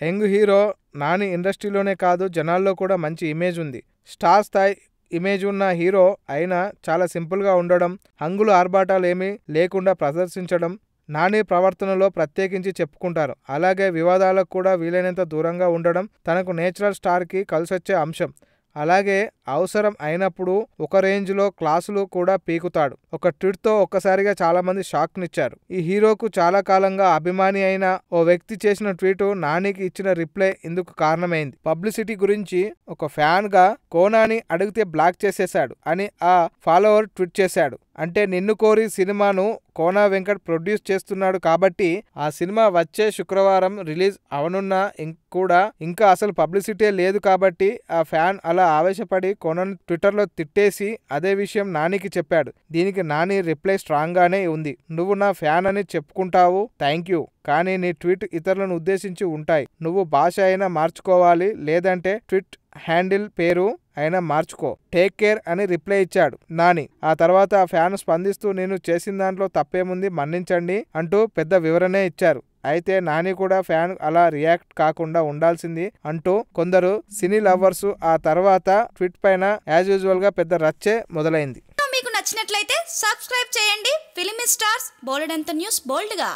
Young hero Nani ఇండస్ట్రీలోనే కాదు జనాల్లో కూడా మంచి ఇమేజ్ ఉంది. స్టార్ స్థాయి ఇమేజ్ ఉన్న హీరో అయినా చాలా సింపుల్గా ఉండడం హంగులు ఆర్భాటాలేమీ లేకుండా ప్రదర్శించడం నాని ప్రవర్తనలో ప్రత్యేకించి చెప్పుకుంటారు. అలాగే వివాదాలకు కూడా వీలైనంత దూరంగా ఉండడం తనకు నేచురల్ స్టార్కి కలిసొచ్చే అంశం. అలాగే అవసరం అయినప్పుడు ఒక రేంజ్లో క్లాసులు కూడా పీకుతాడు. ఒక ట్విట్తో ఒక్కసారిగా చాలామంది షాక్నిచ్చారు. ఈ హీరోకు చాలా కాలంగా అభిమాని అయిన ఓ వ్యక్తి చేసిన ట్వీట్ నానికి ఇచ్చిన రిప్లై ఇందుకు కారణమైంది. పబ్లిసిటీ గురించి ఒక ఫ్యాన్గా కోనాని అడిగితే బ్లాక్ చేసేశాడు అని ఆ ఫాలోవర్ ట్వీట్ చేశాడు. అంటే నిన్ను కోరి సినిమాను కోనా వెంకట్ ప్రొడ్యూస్ చేస్తున్నాడు కాబట్టి ఆ సినిమా వచ్చే శుక్రవారం రిలీజ్ అవనున్న కూడా ఇంకా అసలు పబ్లిసిటీ లేదు కాబట్టి ఆ ఫ్యాన్ అలా ఆవేశపడి కోనను ట్విట్టర్లో తిట్టేసి అదే విషయం నానికి చెప్పాడు. దీనికి నాని రిప్లై స్ట్రాంగ్గానే ఉంది. నువ్వు నా ఫ్యాన్ అని చెప్పుకుంటావు. Thank you. కానీ నీ ట్వీట్ ఇతరులను ఉద్దేశించి ఉంటాయి. నువ్వు భాష అయినా మార్చుకోవాలి. లేదంటే ట్విట్ హ్యాండిల్ పేరు అయినా మార్చుకో. టేక్ కేర్ అని రిప్లై ఇచ్చాడు. నాని ఆ తర్వాత ఆ ఫ్యాన్ స్పందిస్తూ నేను చేసిన దాంట్లో తప్పేముంది మన్నించండి అంటూ పెద్ద వివరణే ఇచ్చారు. అయితే నాని కూడా ఫ్యాన్ అలా రియాక్ట్ కాకుండా ఉండాల్సింది అంటూ కొందరు సినీ లవర్స్ ఆ తర్వాత ట్విట్ పైన యాజ్ యూజువల్గా పెద్ద రచ్చే మొదలైంది. మీకు నచ్చినట్లయితే సబ్స్క్రైబ్ చేయండి. ఫిలిం స్టార్స్ బోల్డ్ అంత న్యూస్ బోల్డ్గా.